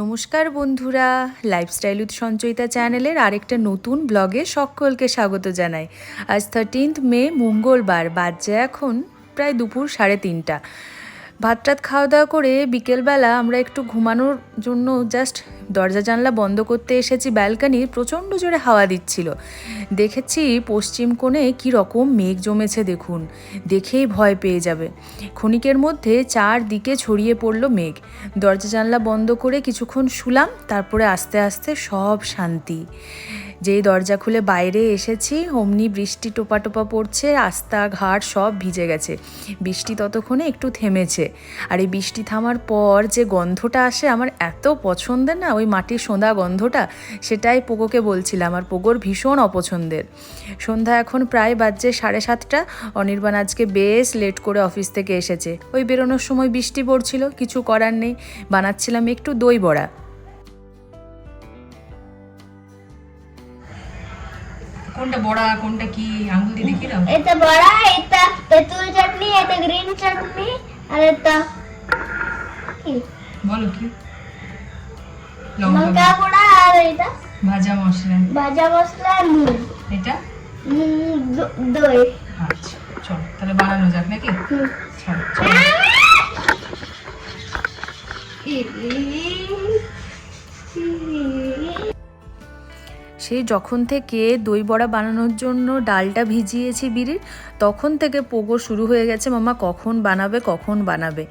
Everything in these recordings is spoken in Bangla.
নমস্কার বন্ধুরা লাইফস্টাইল উইথ সঞ্চয়িতা চ্যানেলের আরেকটা নতুন ব্লগে সকলকে স্বাগত জানাই। আজ থার্টিন্থ মে, মঙ্গলবার বাজে এখন প্রায় দুপুর সাড়ে তিনটা। ভাত টাত খাওয়া দাওয়া করে বিকেলবেলা আমরা একটু ঘুমানোর জন্য জাস্ট দরজা জানলা বন্ধ করতে এসেছি ব্যালকানির, প্রচণ্ড জোরে হাওয়া দিচ্ছিল। দেখেছি পশ্চিম কোণে কী রকম মেঘ জমেছে দেখুন। দেখেই ভয় পেয়ে যাবে। ক্ষণিকের মধ্যে চারদিকে ছড়িয়ে পড়ল মেঘ। দরজা জানলা বন্ধ করে কিছুক্ষণ শুলাম, তারপরে আস্তে আস্তে সব শান্তি। যেই দরজা খুলে বাইরে এসেছি, অমনি বৃষ্টি টোপা টোপা পড়ছে রাস্তা ঘাট সব ভিজে গেছে। বৃষ্টি ততক্ষণে একটু থেমেছে। আর এই বৃষ্টি থামার পর যে গন্ধটা আসে, আমার এত পছন্দের না ওই মাটির সোঁদা গন্ধটা, সেটাই পোগোকে বলছিলাম। আর পোগোর ভীষণ অপছন্দের। সন্ধ্যা এখন প্রায় বাজছে সাড়ে সাতটা। অনির্বাণ আজকে বেশ লেট করে অফিস থেকে এসেছে। ওই বেরোনোর সময় বৃষ্টি পড়ছিল, কিছু করার নেই। বানাচ্ছিলাম একটু দই বড়া। কোনটা বড়া কোনটা কি আঙুল দিয়ে দেখি দাও এটা বড়া এটা তেঁতুল চাটনি এটা গ্রিন চাটনি আর এটা কি? বলো কি? লঙ্কা পোড়া আর এটা ভাজা মশলা। ভাজা মশলা নুন। এটা? দই। আচ্ছা চলো তাহলে বানানো যাক নাকি? হুম। চলো সেই যখন থেকে দই বড়া বানানোর জন্য ডালটা ভিজিয়েছি বিড়ির, তখন থেকে পোগো শুরু হয়ে গেছে মামা কখন বানাবে কখন বানাবে?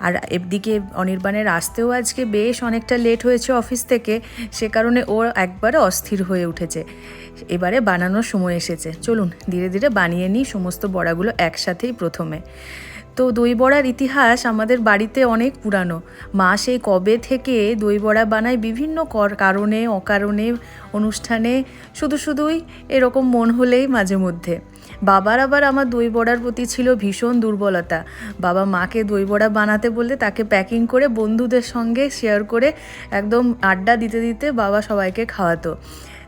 আর এদিকে অনির্বাণের আসতেও আজকে বেশ অনেকটা লেট হয়েছে অফিস থেকে, সে কারণে ও একবারে অস্থির হয়ে উঠেছে। এবারে বানানোর সময় এসেছে। চলুন, ধীরে ধীরে বানিয়ে নিই সমস্ত বড়াগুলো একসাথেই প্রথমে। তো দই বড়ার ইতিহাস আমাদের বাড়িতে অনেক পুরানো। মা সেই কবে থেকে দই বড়া বানায় বিভিন্ন কর- কারণে, অকারণে, অনুষ্ঠানে, শুধু শুধুই এরকম মন হলেই মাঝে মধ্যে। বাবার আবার আমার দই বড়ার প্রতি ছিল ভীষণ দুর্বলতা। বাবা মাকে দই বড়া বানাতে বললে তাকে প্যাকিং করে বন্ধুদের সঙ্গে শেয়ার করে একদম আড্ডা দিতে দিতে বাবা সবাইকে খাওয়াতো।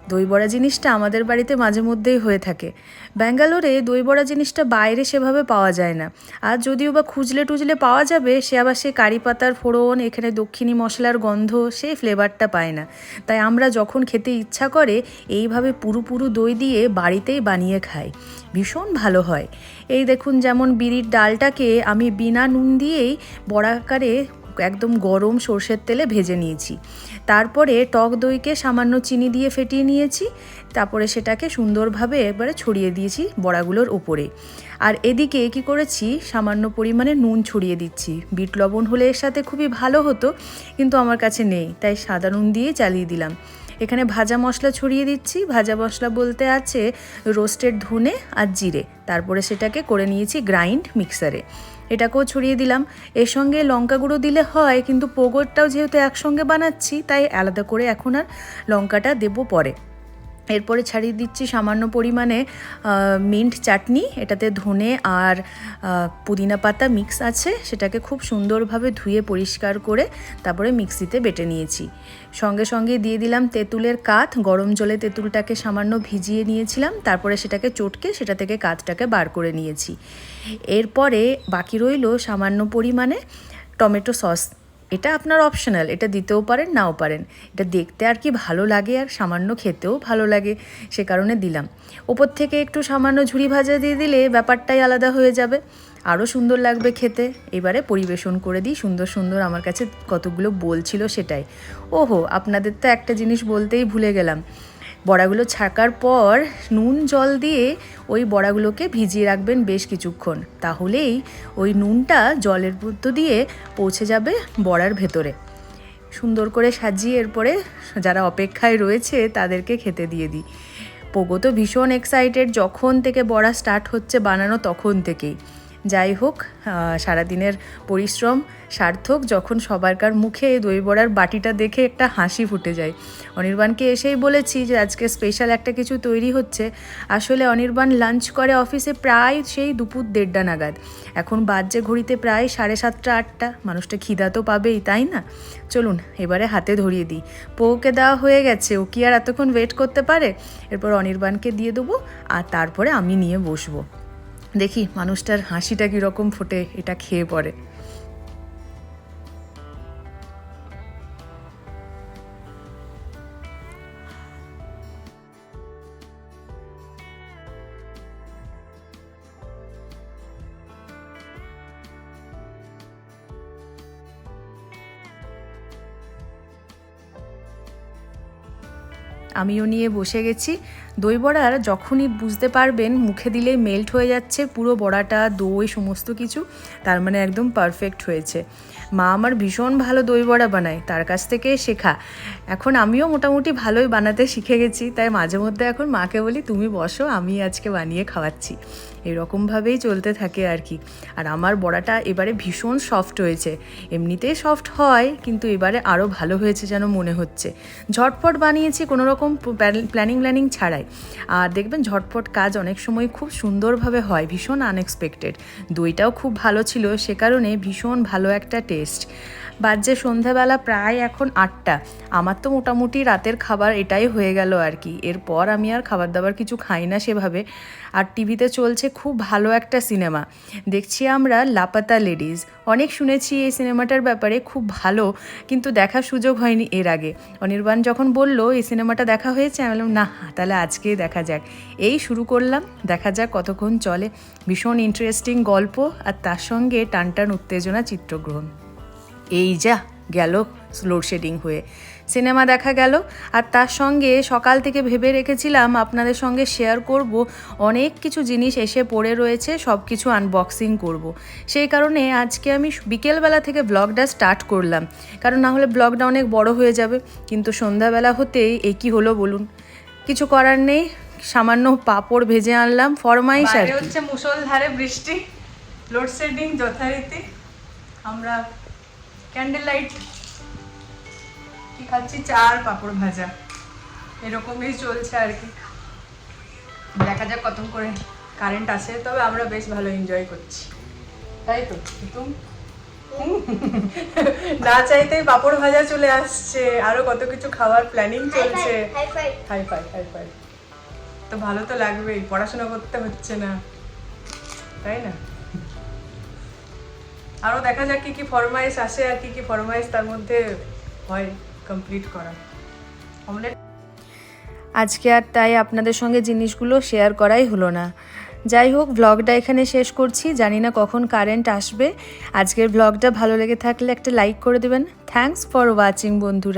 দই বড়া জিনিসটা আমাদের বাড়িতে মাঝে মধ্যেই হয়ে থাকে। ব্যাঙ্গালোরে দই বড়া জিনিসটা বাইরে সেভাবে পাওয়া যায় না। আর যদিও বা খুঁজলে টুজলে পাওয়া যাবে, সে আবার সে কারি পাতার ফোড়ন, এখানে দক্ষিণী মশলার গন্ধ, সেই ফ্লেভারটা পায় না। তাই আমরা যখন খেতে ইচ্ছা করে, এইভাবে পুরু পুরু দই দিয়ে বাড়িতেই বানিয়ে খাই। ভীষণ ভালো হয়। এই দেখুন যেমন বিড়ির ডালটাকে আমি বিনা নুন দিয়েই বড়াকারে একদম গরম সর্ষের তেলে ভেজে নিয়েছি। তারপরে টক দইকে সামান্য চিনি দিয়ে ফেটিয়ে নিয়েছি। তারপরে সেটাকে সুন্দরভাবে একবারে ছড়িয়ে দিয়েছি বড়াগুলোর ওপরে। আর এদিকে কি করেছি? সামান্য পরিমাণে নুন ছড়িয়ে দিচ্ছি। বিট লবণ হলে এর সাথে খুবই ভালো হতো, কিন্তু আমার কাছে নেই, তাই সাদা নুন দিয়ে চালিয়ে দিলাম। এখানে ভাজা মশলা ছড়িয়ে দিচ্ছি। ভাজা মশলা বলতে আছে রোস্টেড ধনে আর জিরে। তারপরে সেটাকে করে নিয়েছি গ্রাইন্ড মিক্সারে। এটাকেও ছড়িয়ে দিলাম। এর সঙ্গে লঙ্কা গুঁড়ো দিলে হয়, কিন্তু পোগরটাও যেহেতু একসঙ্গে বানাচ্ছি, তাই আলাদা করে এখন আর লঙ্কাটা দেবো পরে। এরপরে ছাড়িয়ে দিচ্ছি সামান্য পরিমাণে মিন্ট চাটনি, এটাতে ধনে আর পুদিনা পাতা মিক্স আছে, সেটাকে খুব সুন্দরভাবে ধুয়ে পরিষ্কার করে তারপরে মিক্সিতে বেটে নিয়েছি। সঙ্গে সঙ্গে দিয়ে দিলাম তেঁতুলের কাত, গরম জলে তেঁতুলটাকে সামান্য ভিজিয়ে নিয়েছিলাম, তারপরে সেটাকে চটকে সেটা থেকে কাঠটাকে বার করে নিয়েছি। এরপরে বাকি রইল সামান্য পরিমাণে টমেটো সস। এটা আপনার অপশনাল এটা দিতেও পারেন, নাও পারেন। এটা দেখতে আর কি ভালো লাগে আর সামান্য খেতেও ভালো লাগে, সে কারণে দিলাম। ওপর থেকে একটু সামান্য ঝুড়ি ভাজা দিয়ে দিলে ব্যাপারটাই আলাদা হয়ে যাবে। আরও সুন্দর লাগবে খেতে। এবারে পরিবেশন করে দিই, সুন্দর সুন্দর আমার কাছে কতগুলো বলছিল সেটাই। ওহো, আপনাদের তো একটা জিনিস বলতেই ভুলে গেলাম। বড়াগুলো ছাকার পর নুন জল দিয়ে ওই বড়াগুলোকে ভিজিয়ে রাখবেন বেশ কিছুক্ষণ। তাহলেই ওই নুনটা জলের মধ্য দিয়ে পৌঁছে যাবে বড়ার ভেতরে। সুন্দর করে সাজিয়ে এরপরে যারা অপেক্ষায় রয়েছে তাদেরকে খেতে দিয়ে দিই। পোগো তো ভীষণ এক্সাইটেড যখন থেকে বড়া স্টার্ট হচ্ছে বানানো তখন থেকেই। যাই হোক সারাদিনের পরিশ্রম, সার্থক যখন সবারকার মুখে দই বড়ার বাটিটা দেখে একটা হাসি ফুটে যায়। অনির্বাণকে এসেই বলেছি যে আজকে স্পেশাল একটা কিছু তৈরি হচ্ছে। আসলে অনির্বাণ লাঞ্চ করে অফিসে প্রায় সেই দুপুর দেড়টা নাগাদ। এখন বাজছে ঘড়িতে প্রায় সাড়ে সাতটা, আটটা। মানুষটা খিদা তো পাবেই, তাই না? চলুন, এবারে হাতে ধরিয়ে দিই। পৌকে দেওয়া হয়ে গেছে। ও কি আর এতক্ষণ ওয়েট করতে পারে? এরপর অনির্বাণকে দিয়ে দেবো, আর তারপরে আমি নিয়ে বসবো। দেখি মানুষটার হাসিটা কীরকম ফোটে এটা খেয়ে পরে আমিও নিয়ে বসে গেছি। দই বড়ার যখনই বুঝতে পারবেন মুখে দিলে মেল্ট হয়ে যাচ্ছে, পুরো বড়াটা, দই, সমস্ত কিছু, তার মানে একদম পারফেক্ট হয়েছে। মা আমার ভীষণ ভালো দই বড়া বানায়, তার কাছ থেকে শেখা। এখন আমিও মোটামুটি ভালোই বানাতে শিখে গেছি, তাই মাঝে মধ্যে এখন মাকে বলি, তুমি বসো, আমি আজকে বানিয়ে খাওয়াচ্ছি। এরকমভাবেই চলতে থাকে আর কি। আর আমার বড়াটা এবারে ভীষণ সফট হয়েছে। এমনিতেই সফট হয়, কিন্তু এবারে আরও ভালো হয়েছে যেন মনে হচ্ছে। ঝটপট বানিয়েছি কোনো রকম প্ল্যানিং প্ল্যানিং ছাড়াই। আর দেখবেন, ঝটপট কাজ অনেক সময় খুব সুন্দরভাবে হয়, ভীষণ আনএক্সপেক্টেড দইটাও খুব ভালো ছিল, সে কারণে ভীষণ ভালো একটা টেস্ট। বাজে সন্ধ্যাবেলা প্রায় এখন আটটা, আমার তো মোটামুটি রাতের খাবার এটাই হয়ে গেল আর কি। এরপর আমি আর খাবার দাবার কিছু খাই না সেভাবে। আর টিভিতে চলছে খুব ভালো একটা সিনেমা। দেখছি আমরা লাপাতা লেডিজ। অনেক শুনেছি এই সিনেমাটার ব্যাপারে খুব ভালো, কিন্তু দেখার সুযোগ হয়নি এর আগে। অনির্বাণ যখন বলল, এই সিনেমাটা দেখা হয়েছে? আমি বললাম, না, তাহলে আজকেই দেখা যাক। এই শুরু করলাম, দেখা যাক কতক্ষণ চলে। ভীষণ ইন্টারেস্টিং গল্প, আর তার সঙ্গে টানটান উত্তেজনা চিত্রগ্রহণ। এই যা গেল লোডশেডিং হয়ে। সিনেমা দেখা গেল আর তার সঙ্গে সকাল থেকে ভেবে রেখেছিলাম আপনাদের সঙ্গে শেয়ার করব। অনেক কিছু জিনিস এসে পড়ে রয়েছে সব কিছু আনবক্সিং করব। সেই কারণে আজকে আমি বিকেলবেলা থেকে ব্লগটা স্টার্ট করলাম। কারণ না হলে ব্লগটা অনেক বড় হয়ে যাবে কিন্তু সন্ধ্যাবেলা হতেই এ কী হলো বলুন। কিছু করার নেই সামান্য পাঁপড় ভেজে আনলাম ফরমাইশ আর হচ্ছে মুষলধারে বৃষ্টি লোডশেডিং যথারীতি। আমরা ক্যান্ডেল লাইট কি খাচ্ছি? চা আর পাঁপড় ভাজা। এরকমই চলছে আর কি। দেখা যাক কত করে কারেন্ট আসে তবে আমরা বেশ ভালো এনজয় করছি। তাই তো? তুম না চাইতেই পাঁপড় ভাজা চলে আসছে। আরও কত কিছু খাওয়ার প্ল্যানিং চলছে। হাই ফাই হাই ফাই তো ভালো তো লাগবেই পড়াশোনা করতে হচ্ছে না। তাই না? আরও দেখা যাক কী কী ফরমাইশ আসে আর কী কী ফরমাইশ তার মধ্যে হয় কমপ্লিট করা। অমলেট আজকে আর তাই আপনাদের সঙ্গে জিনিসগুলো শেয়ার করাই হলো না। যাই হোক ব্লগটা এখানে শেষ করছি। জানি না কখন কারেন্ট আসবে। আজকের ব্লগটা ভালো লেগে থাকলে একটা লাইক করে দেবেন। থ্যাংকস ফর ওয়াচিং বন্ধুরা।